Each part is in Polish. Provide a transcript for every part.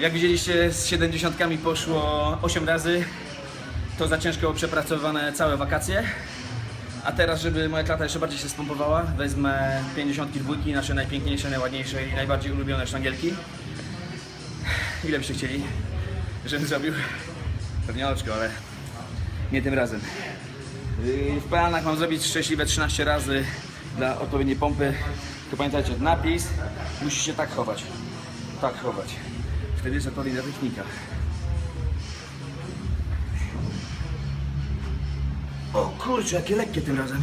Jak widzieliście, z 70 poszło 8 razy. To za ciężko przepracowane całe wakacje. A teraz, żeby moja klata jeszcze bardziej się spompowała, wezmę 52, nasze najpiękniejsze, najładniejsze i najbardziej ulubione sztangielki. Ile byście chcieli, żebym zrobił? Pewnie oczko, ale nie tym razem. Yy, W planach mam zrobić szczęśliwe 13 razy dla odpowiedniej pompy. To pamiętajcie, napis musi się tak chować. Tak chować. Wtedy jest odpowiednia technika. O kurczę, jakie lekkie tym razem.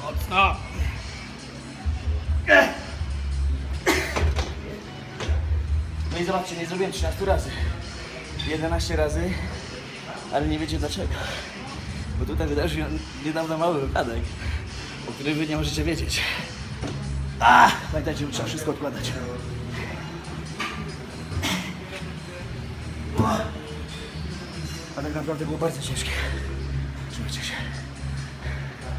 Mocno. No i zobaczcie, nie zrobiłem 13 razy. 11 razy, ale nie wiecie dlaczego. Bo tutaj wydarzył się niedawno mały wypadek, o którym wy nie możecie wiedzieć. A, pamiętajcie, że trzeba wszystko odkładać. A tak naprawdę było bardzo ciężkie. Trzymajcie się.